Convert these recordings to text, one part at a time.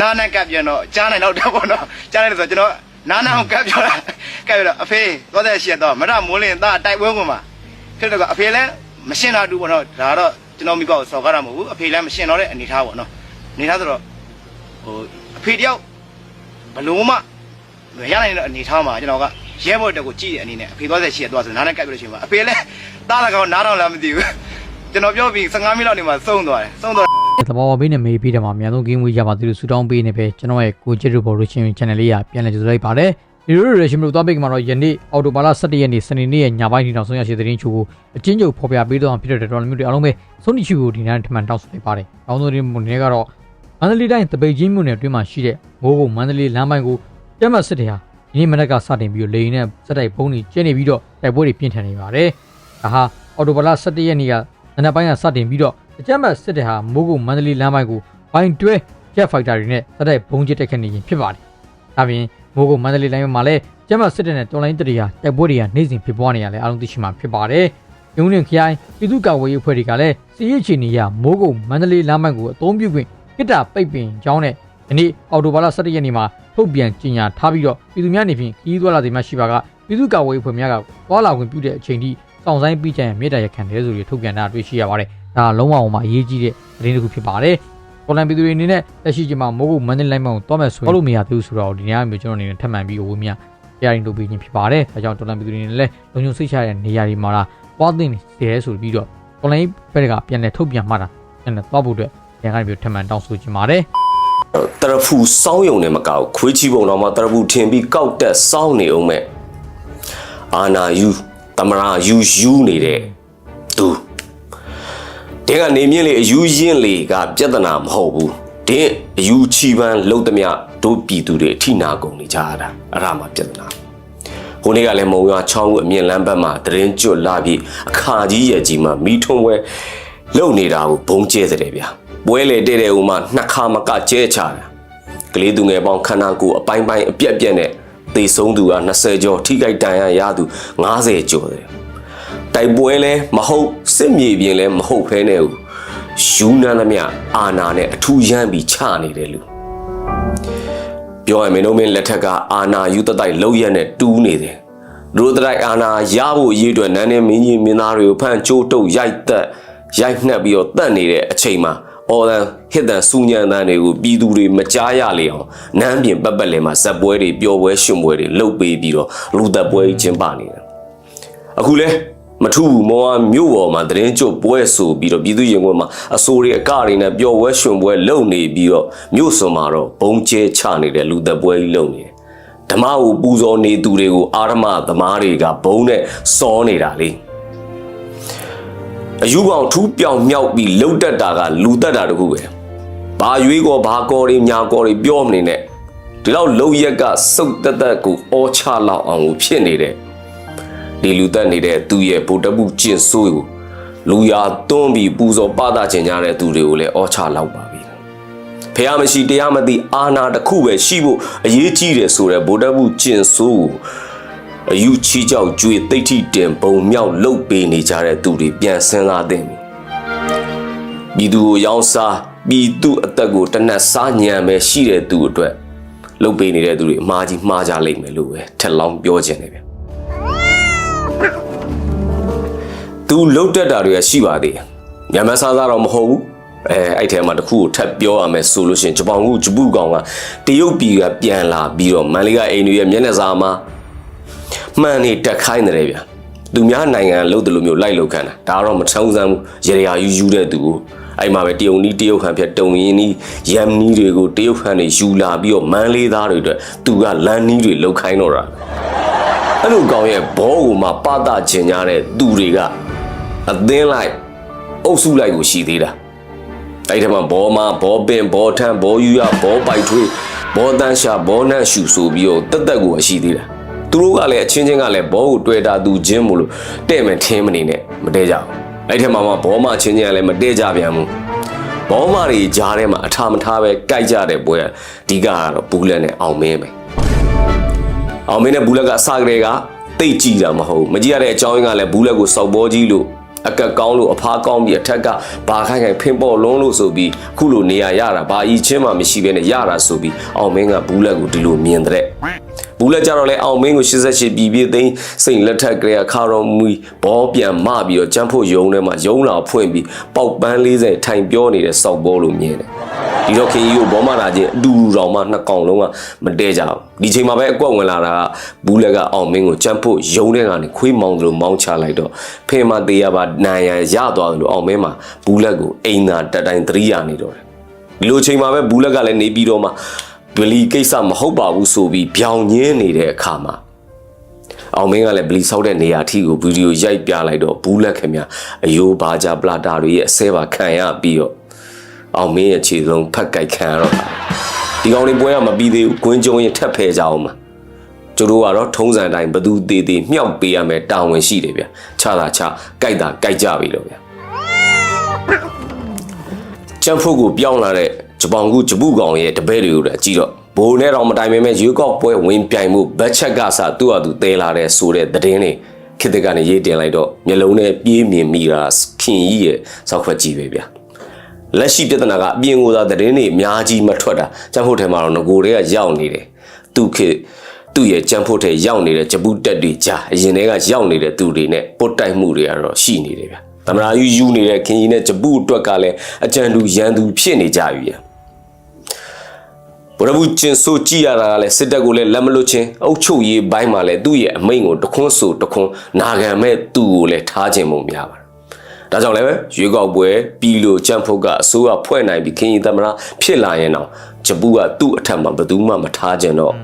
နားနဲ့ကပ်ပြန်တော့ကြားနိုင်တော့တယ်ပေါ့နော်ကြားနိုင်တယ်ဆိုတော့ကျွန်တော်နားနာအောင်ကပ်ပြောတာကပ်ပြောတော့အဖေသွားတဲ့ရှက်တော့မရမိုးလင်းသားတိုက်ပွဲကုန်မှာဖြစ်တော့ကအဖေလည်းမရှင်းတော့ဘူးပေါ့နော်ဒါတော့ကျွန်တော်မိကောက်စော်ကားတာမဟုတ်ဘူးအဖေလည်းမရှင်းတော့တဲ့အနေထားပေါ့နော်အနေထားဆိုတော့ဟိုအဖေတယောက်ဘလို့မှမရနိုင်တဲ့အနေထားမှာကျွန်တော်ကရဲဘော်တက်ကိုကြည့်တဲ့အနေနဲ့အဖေသွားတဲ့ရှက်သွားဆိုနားနဲ့ကပ်ပြောလို့ရှိရင်ပါအဖေလည်းတားလာကောင်နားတော့လားမသိဘူးကျွန်တော်ပြောပြီး15မိနစ်လောက်နေမှစုံသွားတယ်စုံသွား သဘောဝပေးနဲ့မေးပြီးတယ်မှာအများဆုံး game ဝေးကြပါသေးလို့ဆူတောင်းပေးနေပဲကျွန်တော်ရဲ့ကိုချစ်တို့ဘော်လို့ချင်း channel လေးကပြန်လည်ကြိုဆိုလိုက်ပါတယ်ဒီလိုရရှင်တို့သွားပိတ်ကမှာတော့ယနေ့အော်တိုဘာလ17ရက်နေ့စနေနေ့ရဲ့ညပိုင်းထိနောက်ဆုံးရရှိသတင်းချို့ကိုအချင်းချုပ်ဖော်ပြပေးတော့ဖြစ်တဲ့တော်မျိုးတွေအားလုံးပဲဆုံးဖြတ်ကိုဒီနေ့ထမှန်တောက်ဆိုလိုက်ပါတယ်။အောင်းဆုံးဒီမှုနေကတော့မန္တလေးတိုင်းတပိတ်ချင်းမြို့နယ်အတွင်းမှာရှိတဲ့မိုးကုတ်မန္တလေးလမ်းပိုင်းကိုကျမ်းမစစ်တရားဒီနေ့မနက်ကစတင်ပြီးလေရင်နဲ့စက်တိုက်ပုံးတွေကျင်းနေပြီးတော့တိုက်ပွဲတွေပြင်းထန်နေပါတယ်။ဒါဟာအော်တိုဘာလ17ရက်နေ့ကနနက်ပိုင်းကစတင်ပြီးတော့ အကျမ်းမစစ်တဲ့ဟာမိုးကုတ်မန္တလေးလမ်းပိုင်းကိုဘိုင်တွဲ jet fighter တွေနဲ့စက်တိုက်ဘုံကျစ်တက်ခတ်နေရင်ဖြစ်ပါတယ်။ဒါပြင်မိုးကုတ်မန္တလေးလမ်းပိုင်းမှာလည်းကျမ်းမစစ်တဲ့နဲ့တော်လိုင်းတရီယာတိုက်ပွဲတွေကနေ့စဉ်ဖြစ်ပွားနေရလဲအားလုံးသိရှိမှာဖြစ်ပါတယ်။ရုံးရင်ခရိုင်ပြည်သူ့ကာကွယ်ရေးအဖွဲ့တွေကလည်းစီရေးချီနေရမိုးကုတ်မန္တလေးလမ်းပိုင်းကိုအသုံးပြုခွင့်ကိတ္တာပိတ်ပင်ကြောင်းနဲ့ဒီနေ့အော်တိုဘာလ17ရက်နေ့မှာထုတ်ပြန်ကြေညာထားပြီးတော့ပြည်သူများနေဖြင့်ခီးသွွာလာစီမှရှိပါကပြည်သူ့ကာကွယ်ရေးအဖွဲ့များကပွာလာခွင့်ပြုတဲ့အချိန်ထိစောင့်ဆိုင်ပြီးကြရင်မြေတားရခံတယ်ဆိုပြီးထုတ်ပြန်တာတွေ့ရှိရပါတယ်။ ဒါလုံးဝအောင်မှအရေးကြီးတဲ့သတင်းတစ်ခုဖြစ်ပါတယ်။ပေါ်လန်ပြည်သူတွေအနေနဲ့လက်ရှိချိန်မှာမိုးကုတ်မန္တလေးလိုင်းမောင်ကိုသွားမယ်ဆိုရင်လို့မရသေးဘူးဆိုတော့ဒီနေ့အမျိုးကျွန်တော်အနေနဲ့ထပ်မံပြီးအဝေးမြတရားရင်လုပ်ပေးခြင်းဖြစ်ပါတယ်။ဒါကြောင့်တော်လန်ပြည်သူတွေအနေနဲ့လည်းလုံခြုံစိတ်ချရတဲ့နေရာတွေမှာလာပွားသိနေတယ်ဆိုပြီးတော့ပေါ်လန်ဘက်ကပြန်လည်ထုတ်ပြန်မှတာအဲ့ဒါသွားဖို့အတွက်ရန်ကုန်ပြည်ထပ်မံတောင်းဆိုခြင်းပါတယ်တရဖူစောင်းယုံနဲ့မကောက်ခွေးချီပုံတော်မှာတရဖူထင်ပြီးကောက်တက်စောင်းနေအောင်မဲ့အာနာယူတမရာယူယူနေတဲ့သူ တင်းကနေမြင့်လေအယူရင်းလေကပြဿနာမဟုတ်ဘူးတင်းအယူချီပန်းလုံးသမျှတို့ပြည်သူတွေအထိနာကုန်နေကြရတာအဲ့ဒါမှပြဿနာဟိုနေ့ကလည်းမုံရွာချောင်းဦးအမြင့်လမ်းဘက်မှာတရင်ကျွတ်လာပြီးအခါကြီးရဲ့ကြီးမှာမိထုံးဝဲလုံနေတာကိုဘုံကျဲစတယ်ဗျာပွဲလေတဲ့တဲ့ဦးမှာနှစ်ခါမကကျဲချတာကလေးသူငယ်ပေါင်းခန္ဓာကိုယ်အပိုင်းပိုင်းအပြက်ပြက်နဲ့သေဆုံးသူက20ကျော်ထိခိုက်ဒဏ်ရာရသူ90ကျော်တယ် တိုက်ပွဲလဲမဟုတ်စစ်မြေပြင်လဲမဟုတ်ဖဲနဲ့ဦးယူနန်းသမျှအာနာနဲ့အထူးရမ်းပြီးချနေတယ်လူပြောရမယ်နိုးမင်းလက်ထက်ကအာနာယူတတိုက်လောက်ရက်နဲ့တူးနေတယ်လူတို့တိုက်အာနာရဖို့အရေးအတွက်နန်းနေမင်းကြီးမင်းသားတွေကိုဖမ်းကြိုးတုပ်ရိုက်တက်ရိုက်နှက်ပြီးတော့တတ်နေတဲ့အချိန်မှာအော်ဒန်ဟစ်တန်စူညံတန်တွေကိုပြည်သူတွေမကြားရလေအောင်နန်းပြင်ပတ်ပတ်လည်မှာဇက်ပွဲတွေပျော်ပွဲရှင်ပွဲတွေလှုပ်ပေးပြီးတော့လူသက်ပွဲကြီးကျင်းပနေတယ်အခုလဲ မထူးဘူးမောင်ကမြို့ပေါ်မှာသတင်းကြွပွဲဆိုပြီးတော့ပြည်သူရင်ခွင်မှာအစိုးရအကတွေနဲ့ပျော်ပွဲရှင်ပွဲလုပ်နေပြီးတော့မြို့စွန်မှာတော့ဘုံကျဲချနေတဲ့လူသက်ပွဲကြီးလုပ်နေတယ်ဓမ္မကိုပူဇော်နေသူတွေကိုအာရမသမားတွေကဘုံနဲ့စောနေတာလေအယူကောင်ထူးပြောင်မြောက်ပြီးလှုပ်တက်တာကလူတက်တာတခုပဲဘာရွေးကောဘာကောတွေညာကောတွေပြောမနေနဲ့ဒီလောက်လှုပ်ရက်ကစုတ်တက်တက်ကိုအောချလောက်အောင်ကိုဖြစ်နေတဲ့ဒီ လူတက်နေတဲ့သူ့ရဲ့ဗုဒ္ဓဘုကျင့်ဆိုးကိုလူရသွန်းပြီးပူဇော်ပသခြင်းကြတဲ့သူတွေကိုလည်းအောချလောက်ပါပြီဖះမရှိတရားမသိအာနာတစ်ခုပဲရှိဖို့အရေးကြီးတယ်ဆိုတဲ့ဗုဒ္ဓဘုကျင့်ဆိုးကိုအယူချီကြောက်ကြွေတိတ်ထိတင်ပုံမြောက်လုတ်ပေးနေကြတဲ့သူတွေပြန်စဉ်းစားသင့်ပြီပြည်သူကိုရောင်းစားပြည်သူအသက်ကိုတနတ်စားညံပဲရှိတဲ့သူအတွက်လုတ်ပေးနေတဲ့သူတွေအမှားကြီးမှားကြလိမ့်မယ်လို့ပဲထက်လောင်းပြောခြင်းတယ်ဗျ သူလှုပ်တက်တာတွေကရှိပါသေးတယ်။ညမဆားစားတော့မဟုတ်ဘူး။အဲအဲ့ထဲမှာတစ်ခုကိုထပ်ပြောရမယ်ဆိုလို့ရှိရင်ဂျပန်ကဂျပူကောင်ကတရုတ်ပြည်ကပြန်လာပြီးတော့မန်လေးကအိမ်တွေရဲ့မျက်နှာစာမှာမှန်နေတက်ခိုင်းတယ်ဗျာ။သူများနိုင်ငံလှုပ်တယ်လို့မျိုးလိုက်လှုပ်ခံတာဒါကတော့မထုံးစမ်းဘူးရေရာယူယူတဲ့သူကိုအဲ့မှာပဲတရုတ်နီးတရုတ်ဟန်ဖြတ်တုံရင်းနီးရမ်နီးတွေကိုတရုတ်ဟန်တွေယူလာပြီးတော့မန်လေးသားတွေအတွက်သူကလမ်းနီးတွေလှုပ်ခိုင်းတော့တာအဲ့လိုကောင်ရဲ့ဘောကိုမှပသကျင်ကြတဲ့သူတွေက အသင်းလိုက်အုပ်စုလိုက်ကိုရှိသေးတာအဲ့ဒီမှာဘောမဘောပင်ဘောထန်းဘောယူရဘောပိုက်ထွေးဘောတန်းရှာဘောနန့်ရှူဆိုပြီးတော့တက်တက်ကိုရှိသေးတာသူတို့ကလည်းအချင်းချင်းကလည်းဘောကိုတွေ့တာသူချင်းမို့လို့တဲ့မယ်ထင်းမနေနဲ့မတဲကြဘူးအဲ့ဒီမှာမှဘောမချင်းချင်းကလည်းမတဲကြပြန်ဘူးဘောမတွေကြားထဲမှာအထာမထားပဲကြိုက်ကြတဲ့ပွဲအဓိကကတော့ဘူးလက်နဲ့အောင်မင်းပဲအောင်မင်းနဲ့ဘူးလက်ကစကလေးကတိတ်ကြည့်တာမဟုတ်ဘူးမကြည့်ရတဲ့အကြောင်းရင်းကလည်းဘူးလက်ကိုစောက်ပေါ်ကြီးလို့ အကက်ကောင်းလို့အဖားကောင်းပြီးအထက်ကဘာခိုင်ခိုင်ဖင်ပေါ်လုံးလို့ဆိုပြီးခုလိုနေရာရတာဘာအီချင်းမှမရှိဘဲနဲ့ရတာဆိုပြီးအောင်မင်းကဘူးလက်ကိုဒီလိုမြင်တဲ့ ဘူးလက်ကြတော့လေအောင်မင်းကို88ပြည်ပြည်သိန်းစိတ်လက်ထက်ကလေးခါတော်မူဘောပြန်မပြီးတော့ကျန်းဖို့ယုံထဲမှာယုံလာဖွင့်ပြီးပေါက်ပန်း40ထိုင်ပြောနေတဲ့စောက်ဘောလို့မြင်တယ်ဒီတော့ခင်ကြီးကိုဘောမလာချင်းအတူတူတောင်မှနှစ်ကောင်လုံးကမတဲကြဘူးဒီချိန်မှာပဲအကွက်ဝင်လာတာကဘူးလက်ကအောင်မင်းကိုကျန်းဖို့ယုံတဲ့ကနေခွေးမောင်းသလိုမောင်းချလိုက်တော့ဖင်မသေးရပါနိုင်ရန်ရသွားတယ်လို့အောင်မင်းမှာဘူးလက်ကိုအိမ်သာတက်တိုင်းသတိရနေတော့တယ်ဒီလိုချိန်မှာပဲဘူးလက်ကလည်းနေပြီးတော့မှ ဗလီကိစ္စမဟုတ်ပါဘူးဆိုပြီးဗျောင်ညင်းနေတဲ့အခါမှာအောင်မင်းကလည်းဗလီဆောက်တဲ့နေရာထိကိုဗီဒီယိုရိုက်ပြလိုက်တော့ဘူးလက်ခင်ဗျအယိုးဘာကြပလာတာတွေရဲ့အစဲပါခံရပြီးတော့အောင်မင်းရဲ့ခြေလုံးဖက်ကြိုက်ခံရတော့တာဒီကောင်လေးပွဲကမပြီးသေးဘူးဂွင်းကျုံရင်ထက်ဖဲကြအောင်မှာကျတို့ကတော့ထုံးစံအတိုင်းဘသူသေးသေးမြောက်ပေးရမယ်တာဝန်ရှိတယ်ဗျခြားတာခြားကြိုက်တာကြိုက်ကြပြီတော့ဗျကျန်းဖို့ကိုပြောင်းလာတဲ့ ဂျပန်ကူဂျပူကောင်ရဲ့တပည့်တွေကိုလည်းကြည့်တော့ဘိုးနဲ့တော့မတိုင်ပင်မဲ့ရွေးကောက်ပွဲဝင်ပြိုင်မှုဘတ်ချက်ကစသူ့ဟာသူတဲလာတဲ့ဆိုတဲ့သတင်းတွေခေတ်တကနေရေးတင်လိုက်တော့မျက်လုံးနဲ့ပြေးမြင်မိတာခင်ကြီးရဲ့စောက်ခွက်ကြီးပဲဗျာလက်ရှိပြဿနာကအပြင်ကိုသာသတင်းတွေအများကြီးမထွက်တာကျန်းဖို့ထဲမှာတော့ငကိုတွေကရောက်နေတယ်သူခေတ်သူ့ရဲ့ကြံဖို့ထဲရောက်နေတဲ့ဂျပူတက်တွေကြာအရင်တည်းကရောက်နေတဲ့သူတွေနဲ့ပုတ်တိုက်မှုတွေကတော့ရှိနေတယ်ဗျာသမရာယူယူနေတဲ့ခင်ကြီးနဲ့ဂျပူအတွက်ကလည်းအကြံတူရန်သူဖြစ်နေကြပြီဗျာ ဘရဘူးကျင်ဆိုကြည့်ရတာကလည်းစစ်တပ်ကိုလည်းလက်မလွတ်ချင်းအုတ်ချုပ်ရေးဘိုင်းမှာလည်းသူ့ရဲ့အမိန့်ကိုတခွန်းဆိုတခွန်းနာခံမဲ့သူ့ကိုလည်းထားခြင်းပုံများပါတယ်။ဒါကြောင့်လည်းပဲရွေးကောက်ပွဲပြီးလို့ကြံ့ဖုတ်ကအစိုးရဖွဲ့နိုင်ပြီးခင်းရီသမရာဖြစ်လာရင်တော့ဂျပူကသူ့အထက်မှာဘယ်သူမှမထားခြင်းတော့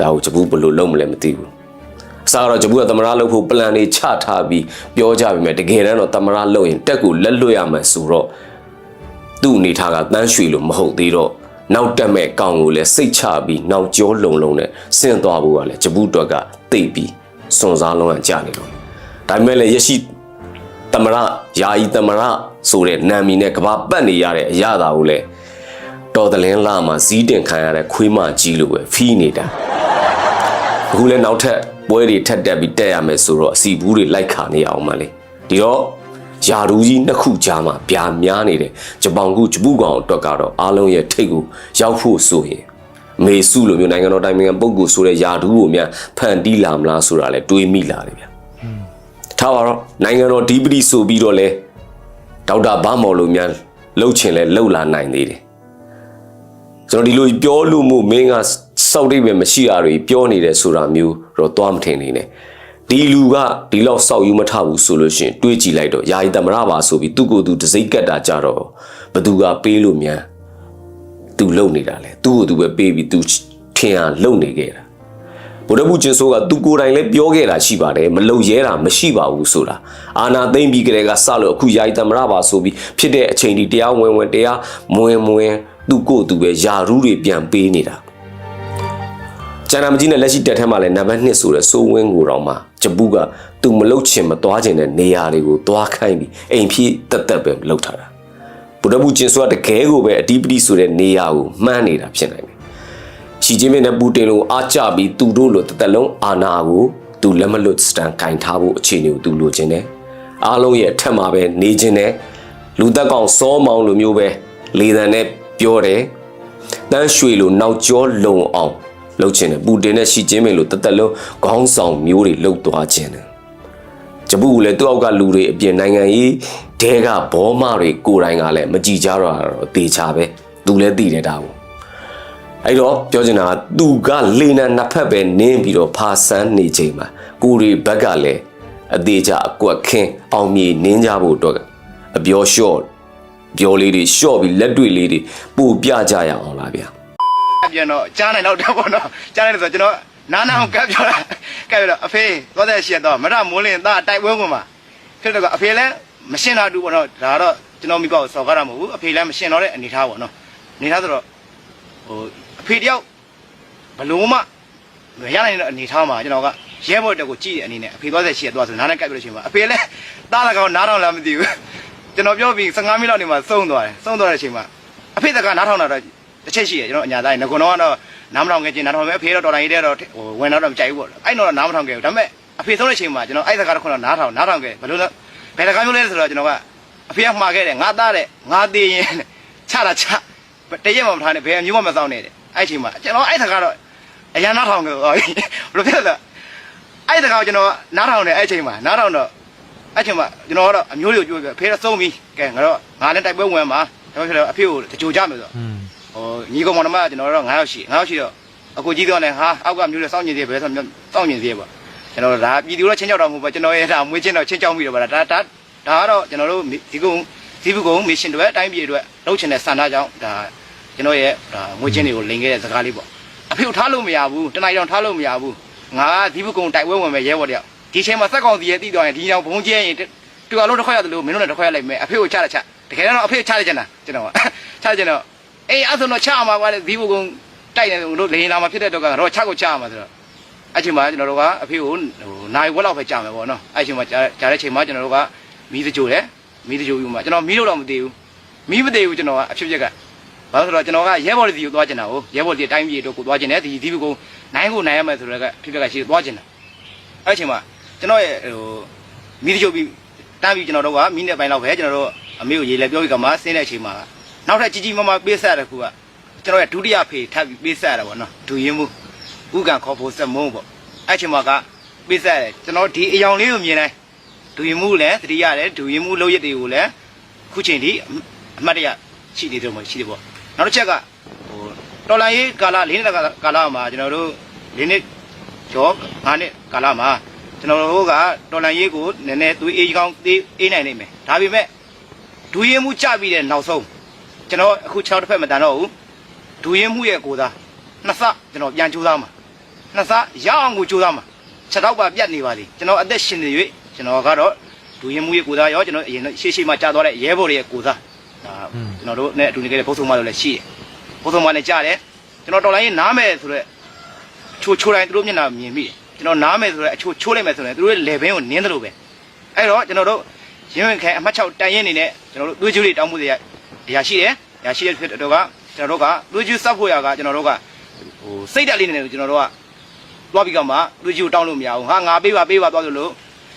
ဒါကိုဂျပူဘယ်လိုလုပ်မလဲမသိဘူး။အစားတော့ဂျပူကသမရာလုပ်ဖို့ plan တွေချထားပြီးပြောကြပြီမဲ့တကယ်တမ်းတော့သမရာလုပ်ရင်တက်ကိုလက်လွတ်ရမယ်ဆိုတော့သူ့အနေထားကတန်းရွှေလို့မဟုတ်သေးတော့ နောက်တက်မဲ့ကောင်ကိုလည်းစိတ်ချပြီးနောက်ကျောလုံလုံနဲ့ဆင်းသွားဖို့ကလည်းဂျပူတွက်ကတိတ်ပြီးစွန်စားလုံးကကြာနေလို့ဒါပေမဲ့လည်းရရှိတမရယာယီတမရဆိုတဲ့နာမည်နဲ့ကဘာပတ်နေရတဲ့အရာသာကိုလည်းတော်တလင်းလာမှာဇီးတင်ခံရတဲ့ခွေးမကြီးလိုပဲဖီးနေတာအခုလည်းနောက်ထပ်ပွဲတွေထက်တက်ပြီးတက်ရမယ်ဆိုတော့အစီဘူးတွေလိုက်ခါနေအောင်မလေးဒီတော့ ယာရူးကြီးနှစ်ခုကြားမှာဗျာများနေတယ်ဂျပန်ကူဂျပူကောင်အတွက်ကတော့အားလုံးရဲ့ထိတ်ကိုရောက်ဖို့ဆိုရင်မေစုလိုမျိုးနိုင်ငံတော်တိုင်ပင်ခံပုဂ္ဂိုလ်ဆိုတဲ့ယာရူးကိုများဖန်တီးလာမလားဆိုတာလဲတွေးမိလာတယ်ဗျာထားပါတော့နိုင်ငံတော်ဒီပတိဆိုပြီးတော့လဲဒေါက်တာဘာမော်လိုများလှုပ်ချင်လဲလှုပ်လာနိုင်သေးတယ်ကျွန်တော်ဒီလိုပြောလို့မို့မင်းကစောက်တိတ်ပဲမရှိရတွေပြောနေတယ်ဆိုတာမျိုးတော့သွားမထင်နေနဲ့ ဒီလူကဒီလောက်စောက်ယူမထဘူးဆိုလို့ရှရင်တွေးကြည့်လိုက်တော့ယာယီတမရပါဆိုပြီးသူ့ကိုယ်သူတစိမ့်ကတ်တာကြတော့ဘသူကပေးလို့မြန်သူလုံနေတာလေသူ့ကိုယ်သူပဲပေးပြီးသူထင်အောင်လုံနေခဲ့တာဗုဒ္ဓဘုကျင်ဆိုးကသူကိုယ်တိုင်လည်းပြောခဲ့တာရှိပါတယ်မလုံရဲတာမရှိပါဘူးဆိုတာအာနာသိမ့်ပြီးကြတဲ့ကစလို့အခုယာယီတမရပါဆိုပြီးဖြစ်တဲ့အချိန်ဒီတရားဝင်ဝင်တရားမဝင်မဝင်သူ့ကိုယ်သူပဲယာရူးတွေပြန်ပေးနေတာ ကျန်တာမကြီးနဲ့လက်ရှိတက်ထဲမှာလည်းနံပါတ်1ဆိုတဲ့စိုးဝင်းကိုတော့မှဂျပူကသူမလုတ်ချင်မသွားချင်တဲ့နေရာတွေကိုသွားခိုင်းပြီးအိမ်ဖြစ်တက်တက်ပဲလုတ်ထားတာဗုဒ္ဓဘုကျင်ဆိုတာတကယ်ကိုပဲအဓိပတိဆိုတဲ့နေရာကိုမှန်းနေတာဖြစ်နိုင်တယ်ရှီကျင်းမင်းနဲ့ပူတင်လိုအားကြပြီးသူတို့လိုတစ်သက်လုံးအာနာကိုသူလက်မလွတ်စတန်ကင်ထားဖို့အခြေအနေကိုသူလိုချင်တယ်အားလုံးရဲ့အထက်မှာပဲနေချင်တယ်လူသက်ကောင်စောမောင်လိုမျိုးပဲလေတံနဲ့ပြောတယ်တန်းရွှေလိုနောက်ကျောလုံအောင် လှုပ်ချင်တယ်ပူတင်နဲ့ရှီကျင်းမင်းလိုတသက်လုံးခေါင်းဆောင်မျိုးတွေလှုပ်သွားခြင်းတယ်ဂျပူကလည်းသူ့အောက်ကလူတွေအပြင်နိုင်ငံရေးဒဲကဘောမတွေကိုယ်တိုင်ကလည်းမကြည်ကြတော့တာတော့တေချာပဲသူလည်းသိတယ်ဒါကိုအဲ့တော့ပြောချင်တာကသူကလေနံနှစ်ဖက်ပဲနင်းပြီးတော့ဖာဆန်းနေချိန်မှာကိုရီဘက်ကလည်းအသေးချအကွက်ခင်းအောင်မြေနင်းကြဖို့အတွက်အပြောလျှော့ပြောလေးတွေလျှော့ပြီးလက်တွေ့လေးတွေပို့ပြကြရအောင်လားဗျာ ပြန်တော့ကြားနိုင်တော့တယ်ပေါ့နော်ကြားနိုင်တယ်ဆိုတော့ကျွန်တော်နားနာအောင်ကပ်ပြောတာကပ်ပြောတော့အဖေသွားတဲ့ရှက်တော့မရမိုးလင်းသားတိုက်ပွဲဝင်မှာဖြစ်တော့ကအဖေလည်းမရှင်းတာတူပေါ့နော်ဒါတော့ကျွန်တော်မိကောက်စော်ကားတာမဟုတ်ဘူးအဖေလည်းမရှင်းတော့တဲ့အနေထားပေါ့နော်အနေထားဆိုတော့ဟိုအဖေတယောက်ဘလို့မှမရနိုင်တဲ့အနေထားမှာကျွန်တော်ကရဲဘော်တက်ကိုကြည့်တဲ့အနေနဲ့အဖေသွားတဲ့ရှက်သွားဆိုနားနဲ့ကပ်ပြလို့ရှိရင်ပါအဖေလည်းသားလည်းကောင်းနားထောင်လားမသိဘူးကျွန်တော်ပြောပြီး15မိနစ်လောက်နေမှစုံသွားတယ်စုံသွားတဲ့အချိန်မှာအဖေတကနားထောင်တာတော့ တစ်ချက်ရှိတယ်ကျွန်တော်အညာသားငကွန်တော့ကတော့နားမထောင်ခဲ့ချင်းနားထောင်ခဲ့အဖေတော့တော်တိုင်းရေးတဲ့တော့ဟိုဝင်တော့တော့မကြိုက်ဘူးပေါ့အဲ့တော့နားမထောင်ခဲ့ဘူးဒါပေမဲ့အဖေဆုံးတဲ့အချိန်မှာကျွန်တော်အဲ့စကားတော့ခုနနားထောင်နားထောင်ခဲ့ဘယ်လိုလဲဘယ်တကားမျိုးလဲဆိုတော့ကျွန်တော်ကအဖေကမှားခဲ့တယ်ငါသားတဲ့ငါသေးရင်ချတာချတရက်မှမထားနဲ့ဘယ်အမျိုးမှမစောင်းနဲ့တဲ့အဲ့ချိန်မှာကျွန်တော်အဲ့တကားတော့အရန်နားထောင်ကြတော့ဘယ်လိုဖြစ်လဲအဲ့တကားကျွန်တော်နားထောင်တယ်အဲ့ချိန်မှာနားထောင်တော့အဲ့ချိန်မှာကျွန်တော်ကတော့အမျိုးလေးကိုကြိုးပြဖေးတော့သုံးပြီကဲငါတော့ငါလည်းတိုက်ပွဲဝင်မှာကျွန်တော်ဖြစ်တော့အဖေကိုတကြိုကြမယ်ဆိုတော့อืมဟို ညီကောင်မောင်နှမကကျွန်တော်တို့9ယောက်ရှိ9ယောက်ရှိတော့အကိုကြီးပြောတယ်ဟာအောက်ကမျိုးလေစောင့်နေသေးပဲဆိုတော့စောင့်နေသေးပေါ့ကျွန်တော်ဒါပြည်သူတို့ချင်းချောက်တော်မဟုတ်ပါကျွန်တော်ရဲ့ဒါမွေးချင်းတော့ချင်းချောက်ပြီးတော့ပါဒါဒါဒါကတော့ကျွန်တော်တို့ဒီကုန်းဒီဘုကုန်းမစ်ရှင်တွေအတိုင်းပြည်တွေလှုပ်ချင်တဲ့စန္ဒကြောင့်ဒါကျွန်တော်ရဲ့ဒါမွေးချင်းတွေကိုလိန်ခဲ့တဲ့စကားလေးပေါ့အဖေကိုထားလို့မရဘူးတနိုင်တော့ထားလို့မရဘူးငါဒီဘုကုန်းတိုက်ပွဲဝင်မယ်ရဲဘော်တယောက်ဒီချိန်မှာစက်ကောင်စီရဲ့တည်တော်ရင်ဒီကြောင်ဘုံကျဲရင်တူအလုံးတစ်ခွက်ရတယ်လို့မင်းတို့လည်းတစ်ခွက်ရလိုက်မယ်အဖေကိုချတာချတကယ်တော့အဖေချလိုက်ချင်တာကျွန်တော်ကချလိုက်ချင်တော့ အေးအဲ့ဆိုတော့ချမှာကွာလေဒီဘုံကုန်းတိုက်နေတို့လေရင်လာမှာဖြစ်တဲ့တော့ကတော့ချကိုချမှာဆိုတော့အဲ့ချိန်မှာကျွန်တော်တို့ကအဖေကိုဟိုနိုင်ဝက်လောက်ပဲကြာမယ်ပေါ့နော်အဲ့ချိန်မှာကြာကြာတဲ့ချိန်မှာကျွန်တော်တို့ကမီးစကြိုတယ်မီးစကြိုပြီးမှကျွန်တော်မီးလို့တော့မသိဘူးမီးမသိဘူးကျွန်တော်ကအဖြစ်ပြက်ကဘာလို့ဆိုတော့ကျွန်တော်ကရဲဘော်လေးစီကိုသွားကျင်တာကိုရဲဘော်လေးတိုင်းပြည်တို့ကိုသွားကျင်တယ်ဒီဒီဘုံကုန်းနိုင်ကိုနိုင်ရမယ်ဆိုတော့ကအဖြစ်ပြက်ကရှိသွားကျင်တာအဲ့ချိန်မှာကျွန်တော်ရဲ့ဟိုမီးစကြိုပြီးတန်းပြီးကျွန်တော်တို့ကမီးနဲ့ပိုင်းလောက်ပဲကျွန်တော်တို့အမေကိုရေလဲပြောပြီးကမှဆင်းတဲ့အချိန်မှာ နောက်ထပ်ကြီးကြီးမားမားပေးဆက်ရတဲ့ခုကကျွန်တော်ရဲ့ဒုတိယဖေထပ်ပြီးပေးဆက်ရတာပေါ့နော်ဒူရင်မှုဥကန်ခေါ်ဖို့စက်မုံပေါ့အဲ့ချိန်မှာကပေးဆက်ရတယ်ကျွန်တော်ဒီအယောင်လေးကိုမြင်တိုင်းဒူရင်မှုလည်းသတိရတယ်ဒူရင်မှုလောက်ရက်တွေကိုလည်းခုချိန်ဒီအမှတ်တရရှိနေတယ်မို့ရှိတယ်ပေါ့နောက်တစ်ချက်ကဟိုတော်လိုင်းရေးကာလ၄နှစ်ကာလမှာကျွန်တော်တို့၄နှစ်ကျော်၅နှစ်ကာလမှာကျွန်တော်တို့ကတော်လိုင်းရေးကိုနည်းနည်းသွေးအေးကောင်းသေးအေးနိုင်နိုင်မယ်ဒါပေမဲ့ဒူရင်မှုကြပြီးတဲ့နောက်ဆုံး ကျွန်တော်အခု6တစ်ဖက်မတန်တော့ဘူးဒူရင်မှုရဲ့ကိုသားနှစ်ဆကျွန်တော်ပြန်ကြိုးစားမှာနှစ်ဆရအောင်ကိုကြိုးစားမှာချက်တော့ပါပြတ်နေပါလေကျွန်တော်အသက်ရှင်နေ၍ကျွန်တော်ကတော့ဒူရင်မှုရဲ့ကိုသားရောကျွန်တော်အရင်ရှေ့ရှေ့မှာကြားသွားတဲ့ရဲဘော်တွေရဲ့ကိုသားဒါကျွန်တော်တို့နဲ့အတူနေခဲ့တဲ့ဘုသုံးမတို့လည်းရှိတယ်ဘုသုံးမလည်းကြားတယ်ကျွန်တော်တော်လိုင်းရင်နားမယ်ဆိုတော့ချိုးချိုးတိုင်းသူတို့မျက်နှာမြင်မိတယ်ကျွန်တော်နားမယ်ဆိုတော့အချိုးချိုးလိုက်မယ်ဆိုရင်သူတို့ရဲ့လေဘင်းကိုနင်းတယ်လို့ပဲအဲ့တော့ကျွန်တော်တို့ရင်းဝင်ခဲအမှတ်6တန်ရင်နေနဲ့ကျွန်တော်တို့သွေးကြိုးတွေတောင်းမှုတွေ ရရှိတယ်ရရှိတဲ့ဖြစ်တော့ကကျွန်တော်တို့ကသွေးကြိုးစောက်ဖို့ရကကျွန်တော်တို့ကဟိုစိတ်တက်လေးနေတယ်ကျွန်တော်တို့ကသွားပြီးကမှသွေးကြိုးတောင်းလို့မရဘူးဟာငါပေးပါပေးပါသွားလို့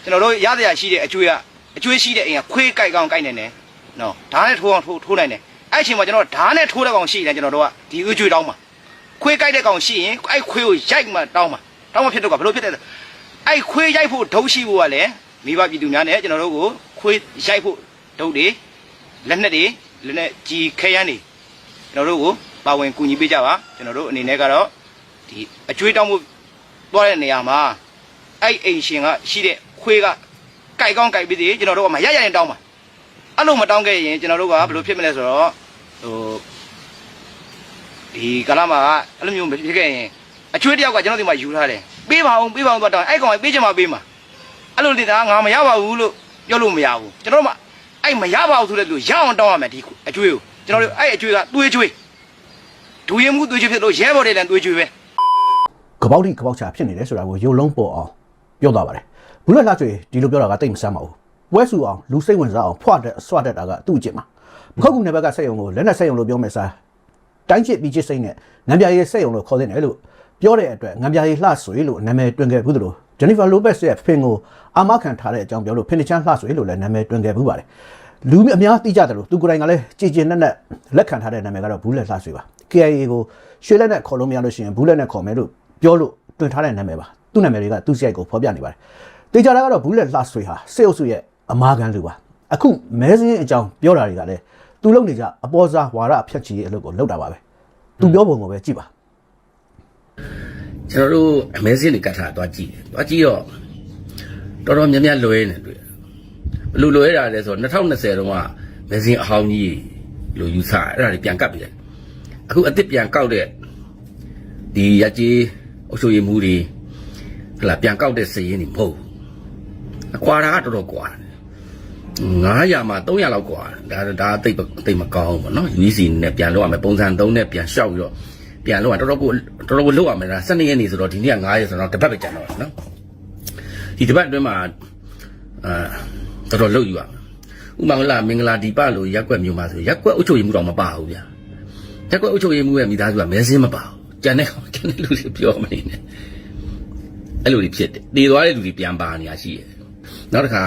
ကျွန်တော်တို့ရရရှိတဲ့အကျွေးကအကျွေးရှိတဲ့အိမ်ကခွေးကြိုက်ကောင်းကြိုက်နေတယ်နော်ဓာတ်နဲ့ထိုးအောင်ထိုးထိုးနိုင်တယ်အဲ့အချိန်မှာကျွန်တော်ဓာတ်နဲ့ထိုးတဲ့ကောင်ရှိတယ်ကျွန်တော်တို့ကဒီအကျွေးတောင်းမှာခွေးကြိုက်တဲ့ကောင်ရှိရင်အဲ့ခွေးကိုရိုက်မှတောင်းမှာတောင်းမှဖြစ်တော့ကဘယ်လိုဖြစ်တဲ့အဲ့ခွေးရိုက်ဖို့ဒုတ်ရှိဖို့ကလည်းမိဘပြည်သူများနဲ့ကျွန်တော်တို့ကိုခွေးရိုက်ဖို့ဒုတ်တွေလက်နက်တွေ လက်နက်ကြီးခဲယမ်းတွေကျွန်တော်တို့ကိုပါဝင်ကူညီပေးကြပါကျွန်တော်တို့အနေနဲ့ကတော့ဒီအကျွေးတောင်းမှုသွားတဲ့နေရာမှာအဲ့အိမ်ရှင်ကရှိတဲ့ခွေးကကြိုက်ကောင်းကြိုက်ပြီးသေးကျွန်တော်တို့ကမရရရင်တောင်းပါအဲ့လိုမတောင်းခဲ့ရင်ကျွန်တော်တို့ကဘယ်လိုဖြစ်မလဲဆိုတော့ဟိုဒီကလာမှာအဲ့လိုမျိုးမဖြစ်ခဲ့ရင်အကျွေးတယောက်ကကျွန်တော်ဒီမှာယူထားတယ်ပေးပါအောင်ပေးပါအောင်သွားတောင်းအဲ့ကောင်ကပေးချင်မှပေးမှာအဲ့လိုတင်တာငါမရပါဘူးလို့ပြောလို့မရဘူးကျွန်တော်တို့မှ အဲ့မရပါဘူးဆိုတဲ့လူရအောင်တောင်းရမယ်ဒီအကျွေးကိုကျွန်တော်တို့အဲ့အကျွေးကသွေးကျွေးဒူရင်မှုသွေးချွေးဖြစ်လို့ရဲဘော်တွေလည်းသွေးချွေးပဲကပောက်တိကပောက်ချဖြစ်နေတယ်ဆိုတာကိုရုပ်လုံးပေါ်အောင်ပြောသွားပါတယ်ဘူးလက်လှကျွေဒီလိုပြောတာကတိတ်မဆမ်းပါဘူးပွဲစုအောင်လူစိတ်ဝင်စားအောင်ဖွာတဲ့အဆွတ်တက်တာကသူ့အကျင့်မှာပခုတ်ကူနယ်ဘက်ကစက်ယုံကိုလက်နဲ့စက်ယုံလို့ပြောမယ်စားတိုင်းချစ်ပြီးချစ်စိတ်နဲ့ငံပြားရေးစက်ယုံလို့ခေါ်တဲ့တယ်လို့ပြောတဲ့အတွက်ငံပြားရေးလှဆွေလို့နာမည်တွင်ခဲ့ဘူးသလို ဂျန်နီဖာလိုပက်စ်ရဲ့ဖင်ကိုအာမခံထားတဲ့အကြောင်းပြောလို့ဖင်နချန်လှဆွေလို့လည်းနာမည်တွင်ခဲ့ဘူးပါတယ်လူအများသိကြတယ်လို့သူကိုယ်တိုင်ကလည်းကြည်ကျင်နဲ့နဲ့လက်ခံထားတဲ့နာမည်ကတော့ဘူးလက်လှဆွေပါ KIA ကိုရွှေလက်နဲ့ခေါ်လို့မရလို့ရှိရင်ဘူးလက်နဲ့ခေါ်မယ်လို့ပြောလို့တွင်ထားတဲ့နာမည်ပါသူ့နာမည်တွေကသူ့စိုက်ကိုဖော်ပြနေပါတယ်တေချာတာကတော့ဘူးလက်လှဆွေဟာစေအုပ်စုရဲ့အမာခံလူပါအခုမဲစင်းအကြောင်းပြောတာတွေကလည်းသူလုပ်နေကြအပေါ်စားဝါရဖြတ်ချီရဲ့အလုပ်ကိုလုပ်တာပါပဲသူပြောပုံကိုပဲကြည့်ပါ ကျွန်တော်တို့အမဲစင်းတွေကတ်ထားသွားကြည့်တယ်သွားကြည့်တော့တော်တော်များများလွဲနေတွေ့တယ်ဘယ်လိုလွဲတာလဲဆိုတော့2020တုန်းကမဲစင်းအဟောင်းကြီးလို့ယူဆအဲ့ဒါတွေပြန်ကတ်ပြီလေအခုအစ်စ်ပြန်ကောက်တဲ့ဒီရကြီးအုပ်ချုပ်ရေးမှုတွေဟလာပြန်ကောက်တဲ့စည်ရင်းတွေမဟုတ်ဘူးအကွာတာကတော်တော်ကွာတယ်900မှာ300လောက်ကွာဒါဒါတိတ်တိတ်မကောင်းဘူးပေါ့နော် UEC နဲ့ပြန်လောက်ရမယ်ပုံစံ3နဲ့ပြန်လျှောက်ပြီးတော့ ပြန်လောက်ရတော်တော်ကိုတော်တော်ကိုလောက်ရမယ်ဒါ12ရက်နေဆိုတော့ဒီနေ့က9ရက်ဆိုတော့တစ်ပတ်ပဲကျန်တော့တယ်နော်ဒီတစ်ပတ်အတွင်းမှာအာတော်တော်လောက်ယူရမယ်ဥပမာလာမင်္ဂလာဒီပလို့ရက်ွက်မျိုးမှာဆိုရက်ွက်အုပ်ချုပ်ရေးမှုတော့မပါဘူးဗျာရက်ွက်အုပ်ချုပ်ရေးမှုရဲ့မိသားစုကမဲစင်းမပါဘူးကျန်တဲ့ကျန်တဲ့လူတွေပြောမနေနဲ့အဲ့လိုတွေဖြစ်တယ်တည်သွားတဲ့လူတွေပြန်ပါနေရရှိတယ်နောက်တစ်ခါ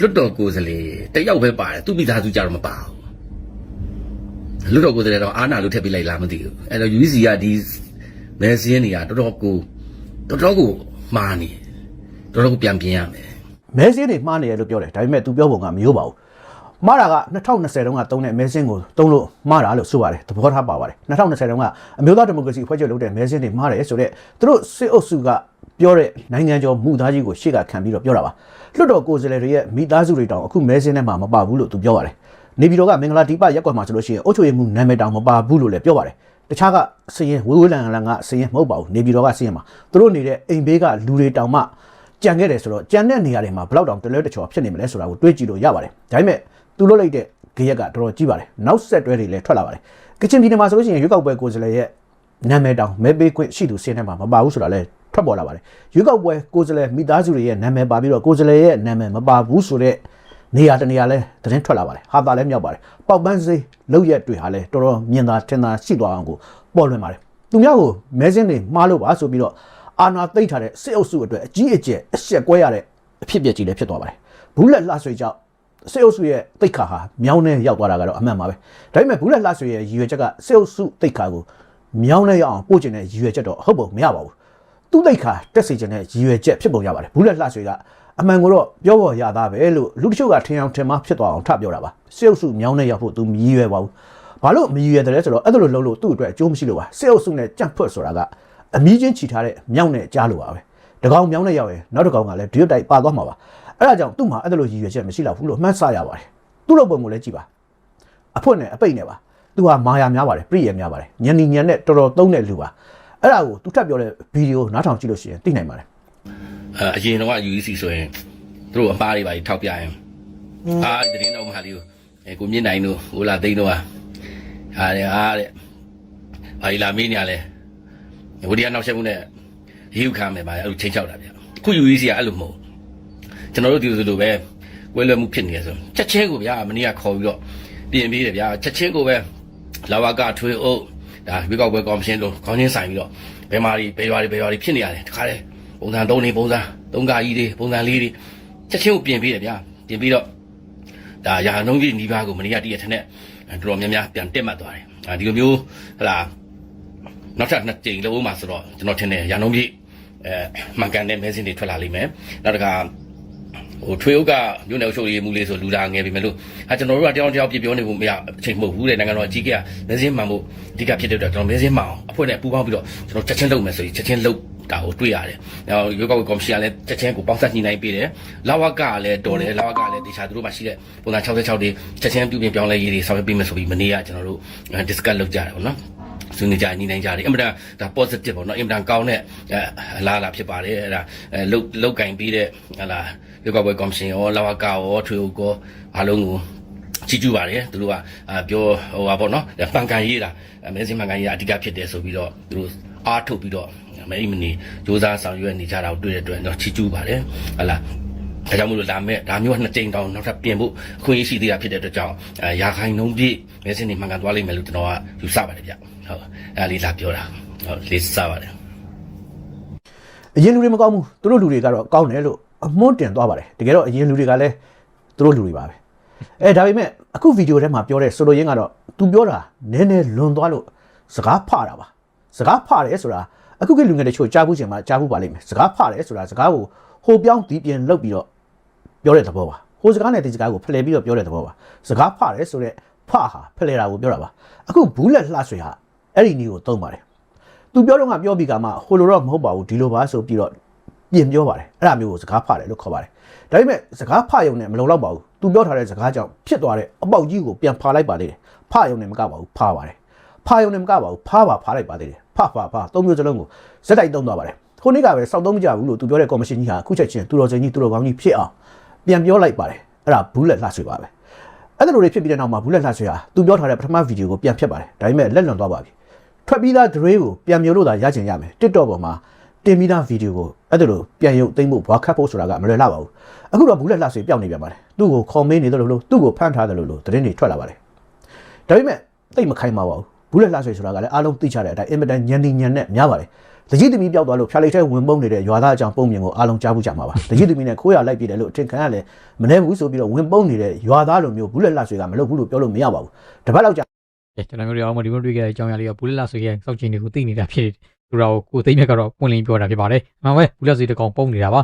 လွတ်တော်ကိုယ်စားလှယ်တယောက်ပဲပါတယ်သူမိသားစုကြတော့မပါဘူး လွတ်တော်ကိုယ်စားလှယ်တော့အာနာလို့ထည့်ပေးလိုက်လားမသိဘူးအဲ့တော့ UEC ကဒီမဲစင်းတွေကတော်တော်ကိုတော်တော်ကိုမှားနေတော်တော်ကိုပြန်ပြင်ရမယ်မဲစင်းတွေမှားနေတယ်လို့ပြောတယ်ဒါပေမဲ့ तू ပြောပုံကမရိုးပါဘူးမှားတာက2020တုန်းကတုံးတဲ့မဲစင်းကိုတုံးလို့မှားတာလို့ဆိုပါတယ်သဘောထားပါပါတယ်2020တုန်းကအမျိုးသားဒီမိုကရေစီအဖွဲ့ချုပ်လုပ်တဲ့မဲစင်းတွေမှားတယ်ဆိုတော့သူတို့စစ်အုပ်စုကပြောတဲ့နိုင်ငံကျော်မှုသားကြီးကိုရှေ့ကခံပြီးတော့ပြောတာပါလွတ်တော်ကိုယ်စားလှယ်တွေရဲ့မိသားစုတွေတောင်အခုမဲစင်းထဲမှာမပါဘူးလို့သူပြောပါတယ် နေပြည်တော်ကမင်္ဂလာဒီပရက်ကွက်မှာဆိုလို့ရှိရင်အုတ်ချိုရမှုနာမည်တောင်မပါဘူးလို့လည်းပြောပါတယ်တခြားကစရင်ဝေးဝေးလန်လန်ကစရင်မဟုတ်ပါဘူးနေပြည်တော်ကစရင်မှာသူတို့နေတဲ့အိမ်ဘေးကလူတွေတောင်မှကြံခဲ့တယ်ဆိုတော့ကြံတဲ့နေရာတွေမှာဘယ်လောက်တောင်တလဲတချော်ဖြစ်နေမလဲဆိုတာကိုတွေးကြည့်လို့ရပါတယ်ဒါပေမဲ့သူလွတ်လိုက်တဲ့ဂရက်ကတော်တော်ကြီးပါတယ်နောက်ဆက်တွဲတွေလည်းထွက်လာပါတယ်ကချင်ပြည်နယ်မှာဆိုလို့ရှိရင်ရွေးကောက်ပွဲကိုယ်စားလှယ်ရဲ့နာမည်တောင်မဲပေးခွင့်ရှိသူစင်းထဲမှာမပါဘူးဆိုတာလည်းထွက်ပေါ်လာပါတယ်ရွေးကောက်ပွဲကိုယ်စားလှယ်မိသားစုတွေရဲ့နာမည်ပါပြီးတော့ကိုယ်စားလှယ်ရဲ့နာမည်မပါဘူးဆိုတဲ့ နေရာတနေရာလဲသတင်းထွက်လာပါတယ်ဟာတာလည်းမြောက်ပါတယ်ပေါက်ပန်းစေးလောက်ရက်တွေဟာလဲတော်တော်မြင်သာထင်သာရှိသွားအောင်ကိုပေါ်လွင်ပါတယ်သူများကိုမဲစင်းတွေမှားလို့ပါဆိုပြီးတော့အာနာသိမ့်ထားတဲ့စစ်အုပ်စုအတွက်အကြီးအကျယ်အဆက်ကွဲရတဲ့အဖြစ်အပျက်ကြီးလည်းဖြစ်သွားပါတယ်ဘူးလက်လှဆွေကြောင့်စေအုပ်စုရဲ့တိတ်ခါဟာမြောင်းနဲ့ရောက်သွားတာကတော့အမှန်ပါပဲဒါပေမဲ့ဘူးလက်လှဆွေရဲ့ရည်ရွယ်ချက်ကစေအုပ်စုတိတ်ခါကိုမြောင်းနဲ့ရောက်အောင်ပို့ကျင်တဲ့ရည်ရွယ်ချက်တော့ဟုတ်ပုံမရပါဘူးသူ့တိတ်ခါတက်စေချင်တဲ့ရည်ရွယ်ချက်ဖြစ်ပုံရပါတယ်ဘူးလက်လှဆွေက အမှန်ကိုတော့ပြောပေါ်ရသားပဲလို့လူတချို့ကထင်အောင်ထင်မှားဖြစ်သွားအောင်ထပြောတာပါစေအုပ်စုမြောင်းနဲ့ရောက်ဖို့သူမရည်ရွယ်ပါဘူးဘာလို့မရည်ရွယ်တယ်လဲဆိုတော့အဲ့ဒါလိုလုပ်လို့သူ့အတွက်အကျိုးမရှိလို့ပါစေအုပ်စုနဲ့ကြန့်ဖွတ်ဆိုတာကအမီးချင်းချီထားတဲ့မြောင်းနဲ့ကြားလို့ပါပဲတကောင်မြောင်းနဲ့ရောက်ရင်နောက်တကောင်ကလည်းဒီတိုက်ပါသွားမှာပါအဲ့ဒါကြောင့်သူ့မှာအဲ့ဒါလိုရည်ရွယ်ချက်မရှိတော့ဘူးလို့မှတ်ဆရပါတယ်သူ့လိုပုံကိုလည်းကြည့်ပါအဖွင့်နဲ့အပိတ်နဲ့ပါသူဟာမာယာများပါတယ်ပြည့်ရများပါတယ်ညံနီညံနဲ့တော်တော်သုံးတဲ့လူပါအဲ့ဒါကိုသူထပ်ပြောတဲ့ဗီဒီယိုနားထောင်ကြည့်လို့ရှိရင်သိနိုင်ပါတယ် အဲအရင်တော့ UEC ဆိုရင်သူတို့အမှားတွေပါထောက်ပြရင်အာဒီတင်းတော့မဟာလေးကိုအဲကိုမြင့်နိုင်တို့ဟိုလာသိန်းတို့ဟာဟာတဲ့ဟာတဲ့ဘာကြီးလာမင်းညာလဲဝဒီကနောက်ဆက်မှုနဲ့ရေဥခံမယ်ပါအဲ့လိုချိန်ချောက်တာဗျအခု UEC ကအဲ့လိုမဟုတ်ကျွန်တော်တို့ဒီလိုပဲဝဲလွယ်မှုဖြစ်နေရဆိုချက်ချင်းကိုဗျာမနေ့ကခေါ်ပြီးတော့ပြင်ပေးတယ်ဗျာချက်ချင်းကိုပဲလာဝကထွေးအုပ်ဒါဝေကောက်ပွဲကော်မရှင်တို့ခေါင်းချင်းဆိုင်ပြီးတော့ဘယ်မာတွေဘယ်ရွာတွေဘယ်ရွာတွေဖြစ်နေရတယ်တခါလေ ပုံစံ၃နေပုံစံ၃ကကြီးတွေပုံစံ၄တွေချက်ချင်းကိုပြင်ပေးတယ်ဗျာပြင်ပြီးတော့ဒါရာနှုံးကြီးနီးပါးကိုမနေ့ကတည့်ရထက်နဲ့တော်တော်များများပြန်တက်မှတ်သွားတယ်အာဒီလိုမျိုးဟလာနောက်ထပ်နှစ်ကြိမ်လုံးမှာဆိုတော့ကျွန်တော်ထင်တယ်ရာနှုံးကြီးအဲမှန်ကန်တဲ့မဲစင်းတွေထွက်လာလိမ့်မယ်နောက်တစ်ခါဟိုထွေအုပ်ကမြို့နယ်အုပ်ချုပ်ရေးမှုလေးဆိုလူလာငယ်ပြီမဲ့လို့ဟာကျွန်တော်တို့ကတယောက်တယောက်ပြပြောနေဖို့မရအချိန်မဟုတ်ဘူးတဲ့နိုင်ငံတော်အကြီးကမဲစင်းမှန်ဖို့အဓိကဖြစ်တဲ့အတွက်ကျွန်တော်မဲစင်းမှန်အောင်အဖွဲ့နဲ့ပူးပေါင်းပြီးတော့ကျွန်တော်ချက်ချင်းလုပ်မယ်ဆိုရင်ချက်ချင်းလုပ် တာကိုတွေ့ရတယ်။နောက်ရွေးကောက်ပွဲကော်မရှင်ကလည်းချက်ချင်းကိုပေါင်းဆက်ညှိနှိုင်းပေးတယ်။လာဝကကလည်းတော်တယ်လာဝကကလည်းတခြားသူတို့မှရှိတဲ့ပုံစံ66တွေချက်ချင်းပြုပြင်ပြောင်းလဲရေးတွေဆောင်ရွက်ပေးမယ်ဆိုပြီးမနေ့ကကျွန်တော်တို့ discuss လုပ်ကြတယ်ပေါ့နော်။ဆွေးနွေးကြညှိနှိုင်းကြတယ်အင်မတန်ဒါ positive ပေါ့နော်အင်မတန်ကောင်းတဲ့အလားအလာဖြစ်ပါတယ်အဲ့ဒါအဲလုတ်လုတ်ကင်ပြီးတဲ့ဟလာရွေးကောက်ပွဲကော်မရှင်ရောလာဝကရောထွေဦးကောအားလုံးကိုချီးကျူးပါတယ်သူတို့ကအာပြောဟိုပါပေါ့နော်ပန်ကန်ရေးတာအမဲစင်းပန်ကန်ရေးတာအဓိကဖြစ်တယ်ဆိုပြီးတော့သူတို့အားထုတ်ပြီးတော့ မဲအိမ်မနေစူးစမ်းဆောင်ရွက်နေကြတာကိုတွေ့တဲ့အတွက်တော့ချီးကျူးပါတယ်ဟလာဒါကြောင့်မလို့လာမဲ့ဒါမျိုးကနှစ်ကြိမ်တောင်နောက်ထပ်ပြင်ဖို့အခွင့်အရေးရှိသေးတာဖြစ်တဲ့အတွက်ကြောင့်အဲရာခိုင်နှုန်းပြည့်မဲစင်းတွေမှန်ကန်သွားလိမ့်မယ်လို့ကျွန်တော်ကယူဆပါတယ်ဗျဟုတ်အဲလေးလာပြောတာဟုတ်လေးစားပါတယ်အရင်လူတွေမကောင်းဘူးသူတို့လူတွေကတော့ကောင်းတယ်လို့အမွန်းတင်သွားပါတယ်တကယ်တော့အရင်လူတွေကလည်းသူတို့လူတွေပါပဲအဲဒါပေမဲ့အခုဗီဒီယိုထဲမှာပြောတဲ့ဆိုလိုရင်းကတော့သူပြောတာနည်းနည်းလွန်သွားလို့စကားဖတာပါစကားဖတယ်ဆိုတာ အခုကလူငယ်တချို့ကြားဘူးချင်မှာကြားဘူးပါလိမ့်မယ်စကားဖတယ်ဆိုတာစကားကိုဟိုပြောင်းဒီပြင်လောက်ပြီးတော့ပြောတဲ့သဘောပါဟိုစကားနဲ့ဒီစကားကိုဖလှယ်ပြီးတော့ပြောတဲ့သဘောပါစကားဖတယ်ဆိုတော့ဖဟာဖလှယ်တာကိုပြောတာပါအခုဘူးလက်လှဆွေဟာအဲ့ဒီနည်းကိုသုံးပါတယ်သူပြောတော့ကပြောပြီးကမှဟိုလိုတော့မဟုတ်ပါဘူးဒီလိုပါဆိုပြီးတော့ပြင်ပြောပါတယ်အဲ့ဒါမျိုးကိုစကားဖတယ်လို့ခေါ်ပါတယ်ဒါပေမဲ့စကားဖယုံနဲ့မလုံလောက်ပါဘူးသူပြောထားတဲ့စကားကြောင့်ဖြစ်သွားတဲ့အပေါက်ကြီးကိုပြန်ဖာလိုက်ပါသေးတယ်ဖယုံနဲ့မကပါဘူးဖာပါတယ်ဖာယုံနဲ့မကပါဘူးဖာပါဖာလိုက်ပါသေးတယ် ဖဖဖသုံးမျိုးစလုံးကိုဇက်တိုက်သုံးသွားပါတယ်ခုနေ့ကပဲစောက်သုံးမကြဘူးလို့သူပြောတဲ့ကော်မရှင်ကြီးဟာအခုချက်ချင်းသူတော်စင်ကြီးသူတော်ကောင်းကြီးဖြစ်အောင်ပြန်ပြောလိုက်ပါတယ်အဲ့ဒါဘူးလက်လှဆွေပါပဲအဲ့ဒါလိုတွေဖြစ်ပြီးတဲ့နောက်မှာဘူးလက်လှဆွေဟာသူပြောထားတဲ့ပထမဗီဒီယိုကိုပြန်ဖြတ်ပါတယ်ဒါပေမဲ့လက်လွန်သွားပါပြီထွက်ပြီးသား dray ကိုပြန်မျိုးလို့သာရချင်ရမယ် TikTok ပေါ်မှာတင်ပြီးသားဗီဒီယိုကိုအဲ့ဒါလိုပြန်ရုပ်သိမ်းဖို့ဘွားခတ်ဖို့ဆိုတာကမလွယ်လှပါဘူးအခုတော့ဘူးလက်လှဆွေပျောက်နေပြန်ပါတယ်သူ့ကိုခေါ်မင်းနေတယ်လို့လို့သူ့ကိုဖမ်းထားတယ်လို့လို့သတင်းတွေထွက်လာပါတယ်ဒါပေမဲ့တိတ်မခိုင်းပါဘူးဘ ဘူးလက်လှဆွေဆိုတာကလည်းအားလုံးသိချတဲ့အတိုင်းအင်မတန်ညံနေညံနဲ့များပါတယ်တကြီးသမီးပျောက်သွားလို့ဖျားလိုက်တဲ့ဝင်ပုံနေတဲ့ရွာသားအကြောင်းပုံမြင်ကိုအားလုံးကြားဖို့ကြမှာပါတကြီးသမီးနဲ့ခိုးရလိုက်ပြတယ်လို့အထင်ခံရလဲမနေဘူးဆိုပြီးတော့ဝင်ပုံနေတဲ့ရွာသားလိုမျိုးဘူးလက်လှဆွေကမလုပ်ဘူးလို့ပြောလို့မရပါဘူးတပတ်လောက်ကြာကဲကျွန်တော်တို့အောင်မဒီမတွေ့ခဲ့တဲ့အကြောင်းအရာလေးကဘူးလက်လာဆိုရဲ့စောက်ချင်တွေကိုသိနေတာဖြစ်တယ်သူတို့ကိုသိမ့်မြက်ကတော့ပွင့်လင်းပြောတာဖြစ်ပါတယ်အမှန်ပဲဘူးလက်စီတကောင်ပုံနေတာပါ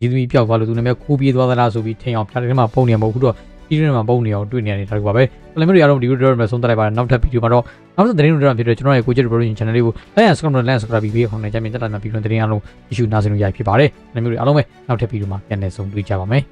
ဒီသမီးပျောက်သွားလို့သူနာမည်ခိုးပြေးသွားသလားဆိုပြီးထင်အောင်ဖျားတယ်မှာပုံနေမှာမဟုတ်ဘူးတော့ ဒီထဲမှာပုံနေအောင်တွေ့နေရတယ်ဒါတကူပါပဲပလင်မျိုးတွေအားလုံးဒီဗီဒီယိုတွေမှာဆုံးသက်လိုက်ပါတယ်နောက်ထပ်ဗီဒီယိုမှာတော့နောက်ထပ်သတင်းတွေတော့ဖြစ်တယ်ကျွန်တော်ရဲ့ကိုကျစ် production channel လေးကို like and subscribe နဲ့ like and subscribe ပြီးခေါင်းနဲ့ကြမ်းမြင်တက်တာမှာပြီးတော့သတင်းအားလုံး issue နားစင်လို့ရဖြစ်ပါတယ်ပလင်မျိုးတွေအားလုံးပဲနောက်ထပ်ဗီဒီယိုမှာပြန်လည်ဆုံတွေ့ကြပါမယ်